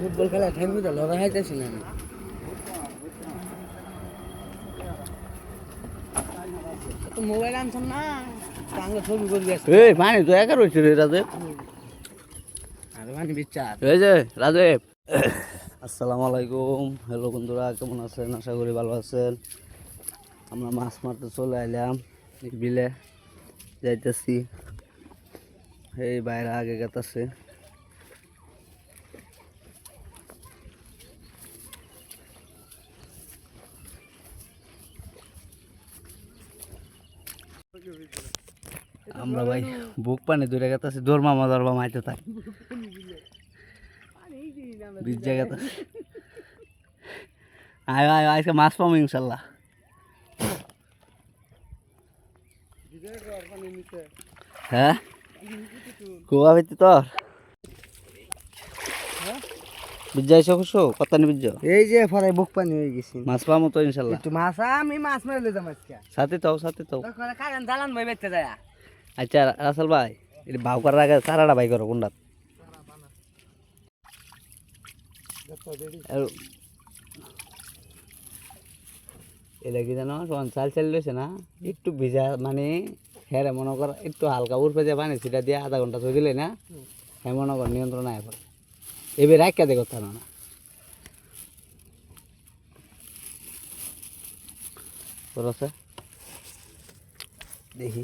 Football খেলা ঠাইমে তো লড়াই হাইতেছি না। আমি মোবাইল আনছেন না সঙ্গে ছবি করবি এই পানি তো একা রয়েছে রে রাজেব? আর মানে বিচার। এই যে রাজেব। আসসালামু আলাইকুম। হ্যালো বন্ধুরা কেমন আছেন? আশা করি ভালো আছেন। আমরা মাছ মারতে চলে এলাম এই বিলে যাইতেছি। এই বাইরে আগে গেতাছে। আমরা ভাই বুক পানি দূরে গেতাছি দৌড় মামা দরবা মাইতে থাকি। বীজ আয় আয় আজকে মাছ পাবো ইনশাল্লাহ। হ্যাঁ? কুয়া ভিত্তি তোর? বীজ যাইছ খুশো? কত নি বীজ এই যে ফরাই বুক পানি হয়ে গেছি। মাছ পাবো তো ইনশাল্লাহ। একটু মাছ আমি মাছ মেরে দিতাম আজকে। সাথে তো সাথে তো। কারেন দালান ভাই বেঁচতে যায়। আচ্ছা রাসেল ভাই, এটা ভাও করার আগে সারাটা ভাই করো, কোনটা? এটা কি জানো চাল চাল লইছে না? একটু ভিজা মানে হ্যাঁ মনে কর, একটু হালকা উর্ফে যে পানি, সেটা দিয়ে আধা ঘণ্টা থই দিলে না হ্যাঁ মনে কর নিয়ন্ত্রণ আয় পড়ে। এবার রাখিয়া দেখো তা না। দেখি।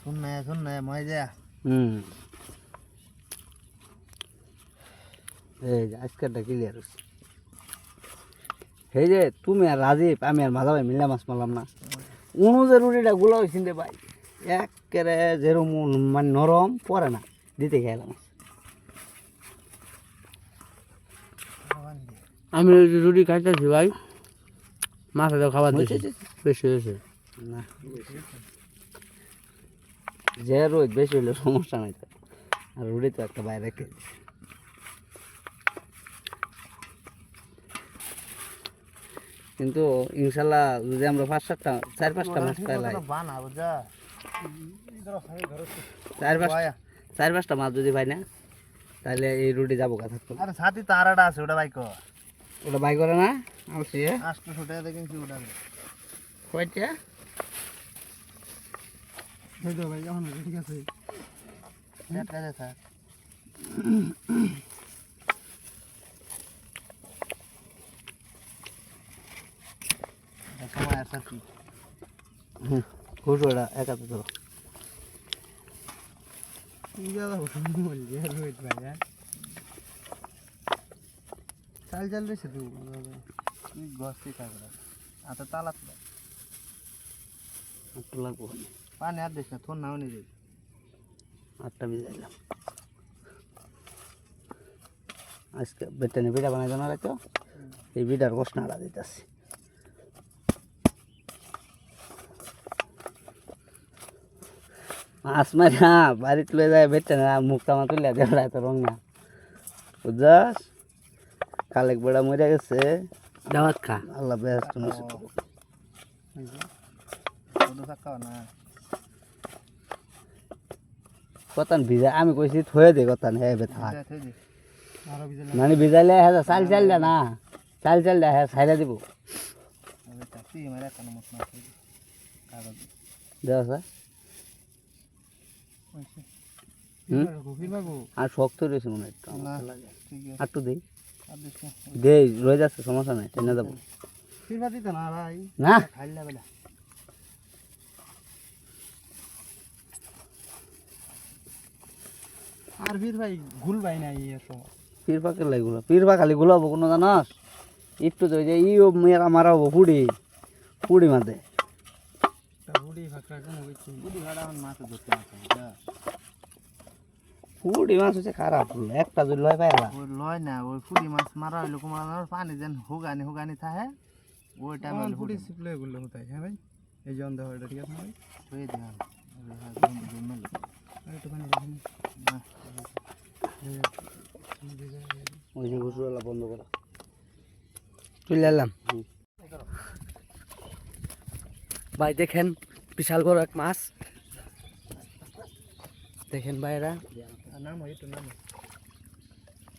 শুন না শুন না মই যা হুম। এই যে আজকেরটা ক্লিয়ার হচ্ছে এই যে তুমি আর রাজীব আমি আর মাধা ভাই মিলা মাছ মারলাম না। উনু যে রুটিটা গুলো হয়েছে রে ভাই একেবারে যেরকম মানে নরম পরে না দিতে খেলাম আমি রুটি খাইতেছি ভাই মাছ তো খাবার দিছি। বেশি হয়েছে না। যে রোজ বেশি হলে সমস্যা নাই তো। আর রুটি তো একটা বাইরে রেখে কিন্তু ইনশাল্লাহ যদি আমরা পাঁচ সাতটা চার পাঁচটা মাছ পাইলাই চার পাঁচটা চার পাঁচটা মাছ যদি পাই না তাহলে এই রুটি যাব কথা আরে সাথী তারাটা আছে ওটা বাইক ওটা বাই করে না সে আটশো ছোট দেখেন কি ওটা। কয়টা? ভাই এখন ঠিক আছে। স্যার। সময় আছে কি? হুম খুশ ওটা একাতে ধরো। চাল চাল রয়েছে তুই তুই গছটি থাকবে আচ্ছা তালা একটু লাগবো পানি আর দিস না তোর নাও নিয়ে যাবি আটটা ভিজাইলাম আজকে বেটেনে পিঠা বানাই জানা রাখো এই পিঠার কষনাটা দিতেছি মাছ মারি না বাড়িতে লয়ে যায় বেটে না মুখটা মা তুলে দেওয়া তো রং না বুঝছস কালেক বেড়া মরে গেছে দাওয়াত খা আল্লাহ বেস্ট নসিব ছোটো থাকা না কতান ভিজা আমি কইছি থয়ে দে কতান হে বে থাক। আরও বিজে মানে ভিজাইলে হ্যাঁ চাল চাল দে না চাল চাল দে হ্যাঁ ছাইরা দিব। আর শক্ত রয়েছে মনে হয় একটু দেই দে। রয়ে যাচ্ছে সমস্যা নাই টেনে যাব না ভাই না খাইলা বেলা আর বীর ভাই গুল ভাই নাই এর সময়। পীর পাকের লাগগুলো পীর পা খালি গুলাবো কোনো জানাস একটু তো যে ই মেয়েরা মারা হব পুড়ি। পুড়ি ফাঁকড়া কেন ভাড়া আমার মাথা ধরতে আছে পুড়ি মাছ হচ্ছে খারাপ একটা যদি লয় পায় ওই লয় না ওই ফুড়ি মাছ মারা হইল কুমার পানি যেন হুগানি হুগানি থাকে ওই টাইমে ফুড়ি সিপ্লে গুলো হতাই হ্যাঁ ভাই? এই যে অন্ধ হয়ে ঠিক আছে ভাই? হয়ে দিলাম। একটু পানি না। ওই যে বন্ধ করা চলে এলাম। ভাই দেখেন বিশাল বড় এক মাছ। দেখেন ভাইরা। নাম হয় একটু নাম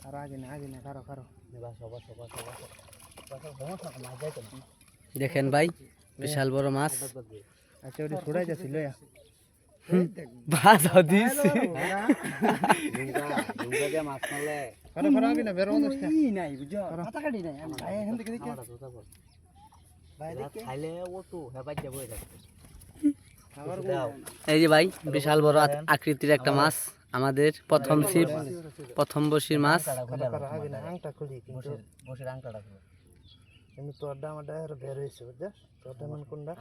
আর আগে না আগে না কারও কারও দেখেন ভাই বিশাল বড় মাছ। আচ্ছা ওটা ছড়াই যাচ্ছি লয়া ভাজা দিয়েছি কারও কারও আগে না বেরো না নাই বুঝছ? মাথা কাটি নাই আমি ভাই এখান থেকে দেখি ভাই দেখি আবার এই যে ভাই বিশাল বড় আকৃতির একটা মাছ আমাদের প্রথম ছিপ প্রথম বসির মাছ। কারও কারও আগে না আংটা খুলি কিন্তু কিন্তু তোর দাম আমার ডায়ের বের হয়েছে বুঝছ? তোর দাম কোনটা?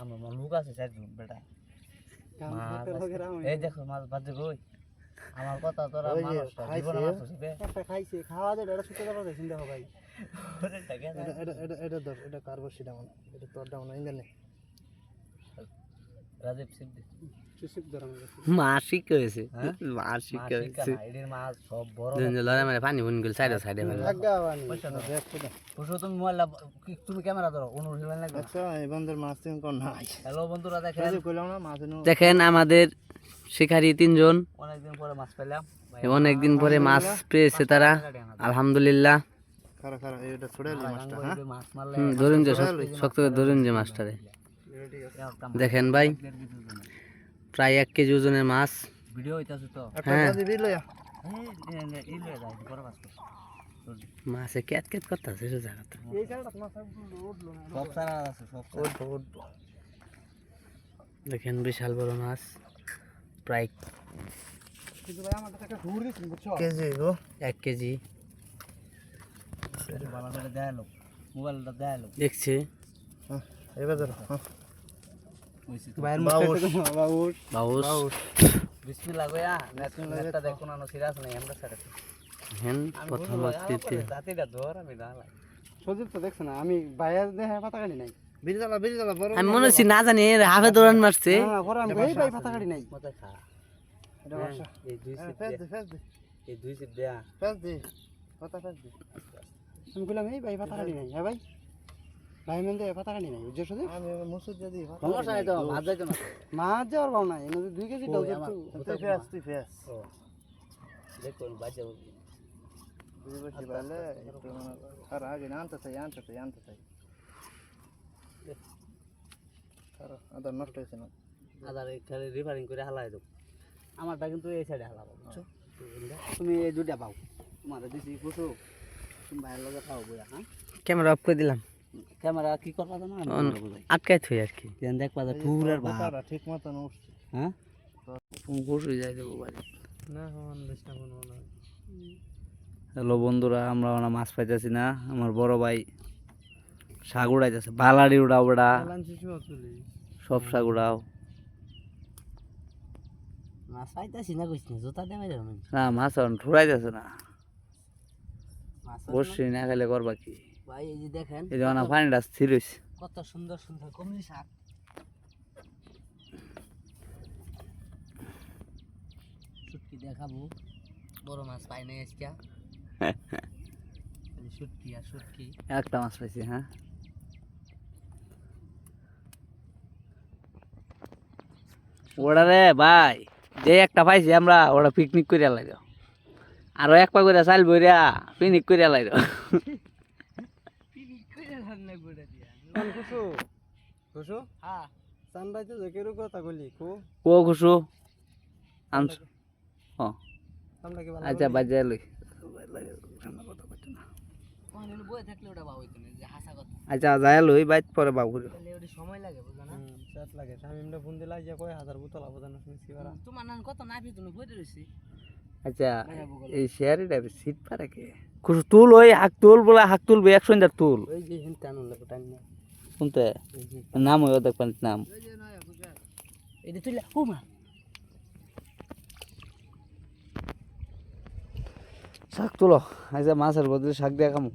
এই দেখো মাছ বাজে গই আমার কথা তোরা মানুষ। মাছ হইবে একটা খাইছে খাওয়া এটা সুতো কাটা দেখুন দেখো ভাই। এটা এটা এটা এটা ধর এটা কার বসি এটা তোর দাম না ইন্দানে রাজীব ধরাম মাসিক হয়েছে। মাসিক হয়েছে। মাছ সব বড় লড়াই মানে পানি বুন গেল সাইডে সাইডে মানে তুমি মোবাইল তুমি ক্যামেরা ধরো আচ্ছা হ্যালো বন্ধুরা দেখেন। এই যে কইলাম না মাছ দেখেন আমাদের শিকারী তিনজন। অনেকদিন পরে মাছ পেলাম। অনেকদিন পরে মাছ পেয়েছে তারা। আলহামদুলিল্লাহ। হ্যাঁ? মাছ মারলে হুম, ধরুন যে শক্ত- শক্ত করে ধরুন যে মাছটারে। দেখেন ভাই। প্রায় এক কেজি ওজনের মাছ। ভিডিও তো। একটা হ্যাঁ। মাছ মাছে ক্যাত ক্যাত করতেছে সে জায়গাটা। দেখেন বিশাল বড় মাছ। প্রায় কিন্তু ভাই আমার একটা ঘুর দিছেন বুঝছ? কেজি গো এক কেজি। ভালো করে মোবাইলটা দেখাল দেখছি। হ্যাঁ, এবার ধরো হ্যাঁ। বাইরের বাউস। বাউস বাউস বিসমিল্লাহ কইয়া নেটটা দেখো না সিরিয়াস নাই আমরা সাথে দেখেন প্রথম আকৃতি জাতিটা ধর আমি দাঁড়াই সজীব তো দেখছ না আমি বাইরে দেখে পাতা কাটি নাই আমি মনে হচ্ছি না জানি হাফে দৌড়ান মারছে। হ্যাঁ পাতা কাটি নাই। মতো খা। এটা বাসা। এই দুই হ্যাঁ, সিট দে এই দুই সিট দেয়া। ফেস দে। কথা ফেস দে। আমি কইলাম এই ভাই পাতা কাটি নাই। হ্যাঁ ভাই। ভাই মেন দে পাতা কাটি নাই বুঝছ সজীব আমি মুসুদ যদি সমস্যা নাই তো মাছ যাইতো না। মাছ যাওয়ার ভাব নাই এনে দুই কেজি ডাল তুই ফেস তুই ফেস দেখো বাজে বুঝি বসি বলে একটু আর আগে না আনতে চাই আনতে চাই আনতে চাই। আর আদার নষ্ট হয়েছে না? আদার খালি রিফারিং করে হালাই দেব। আমারটা কিন্তু এই সাইডে হালাবো বুঝছ? তুমি এই দুটা পাও। তোমার দিছি বুঝছ তুমি বাইরের লগে খাও বইয়া হ্যাঁ? ক্যামেরা অফ করে দিলাম। ক্যামেরা কি করবা জানো? বুঝাই। আটকাই থই আর কি। দেন দেখবা যে ভাব বোকারা ঠিক মতন উঠছে হ্যাঁ? বসে যাই দেবো বাড়ি না হন বেশ না কোনো না হ্যালো বন্ধুরা আমরা ওনা মাছ পাইতেছি না। আমার বড় ভাই শাক উড়াইতেছে বালারি উড়াও বেড়া। সব শাক উড়াও। মাছ পাইতাছি না কইছ না জুতা দেবে না মাছ ঠুরাইতেছে না। মাছ বসছি না খেলে করবা কি? ভাই এই যে দেখেন এই যে পানিটা স্থির হয়েছে কত সুন্দর সুন্দর কমলি শাক। শুটকি দেখাবো। বড় মাছ পাই নাই আজকে। শুটকি আর শুটকি। একটা মাছ পাইছি হ্যাঁ। ওটা রে ভাই যে একটা পাইছি আমরা ওটা পিকনিক করে লাইল। আরও এক পা করে চাল বইরা পিকনিক করে লাইল খুশু খুশু সানরাইতে জেকের কথা কইলি কো? ও খুশু? আনছ। ও আমরা কি আচ্ছা বাজে লই। আচ্ছা যায় লই বাইত পরে বাবু সময় লাগে বুঝা না চাট লাগে। শামিমটা ফোন দিলা যে কয় হাজার বোতল আবো জানো শুনছি বারা তোমার নান কত না পি তুমি বইতে রইছি আচ্ছা এই শেয়ারিটা সিট পারে কে? খুশু তুল ওই হাক তুল বলে হাক তুলবে এক সন্ধ্যার তুল। ওই যে টানুন টান না শুনতে নাম ওদের পানির নাম শাক তুলো আচ্ছা মাছের বদলে শাক দিয়া খামু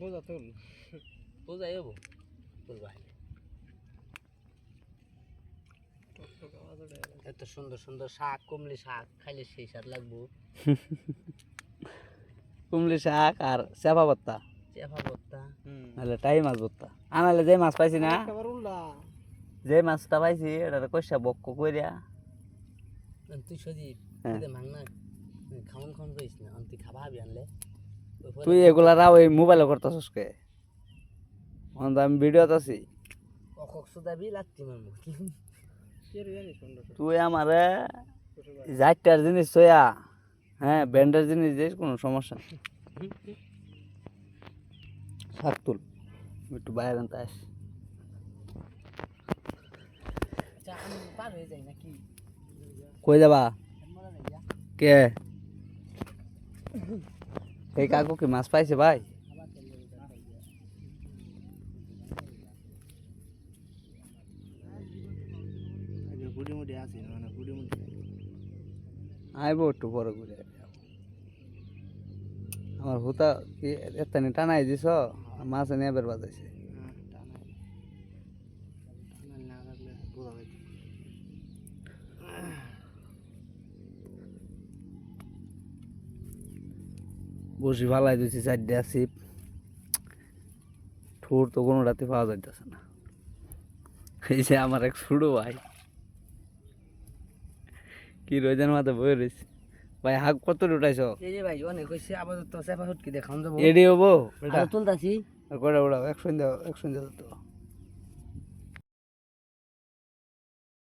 বোঝা তুল বোঝাই হব তোর ভাই এত সুন্দর সুন্দর শাক কমলি শাক খাইলে সেই স্বাদ লাগবো। কুমলি শাক আর চেপা ভর্তা। চেপা ভর্তা। নাহলে টাই মাছ ভর্তা। আনালে যে মাছ পাইছি না যে মাছটা পাইছি এটা কইসা বক্ক কইরা। তুই সজীব হ্যাঁ। তুই মাং না খাওন খাওন করিস না তুই খাবা হাবি আনলে। তুই এগুলা রাও এই মোবাইলে করতেছস কে? আমি ভিডিওতে আছি। অকক সুদাবি লাগতি মার মুখ তুই আমারে যাইটার জিনিস সয়া হ্যাঁ ব্যান্ডের জিনিস দিস, কোনো সমস্যা নেই। শাক তুল, একটু বাইরে আনতে আস কই যাবা? কে? এই কাকু কি মাছ পাইছে ভাই? গুড়ি মুড়ি আছে মানে গুড়ি মুড়ি আইব একটু পরে ঘুরে আমার হুতা কি এত্তানি টানাই দিছ? মাছ এনে এবার বাজাইছে। হ্যাঁ না বসি ফালাই দিছি চারটে আসিপ ঠোর তো কোনো রাতে পাওয়া যাইতেছে না। এই যে আমার এক ছোড়ো ভাই। কি রোজার মাথা বই রয়েছে। ভাই হাক কত উঠাইছ? এই যে ভাই অনেক কইছে আপাতত চেপা হুটকি দেখাম যাব এডি হব তুলতাছি। কটা উড়াও? একশো দাও একশো দাও তো।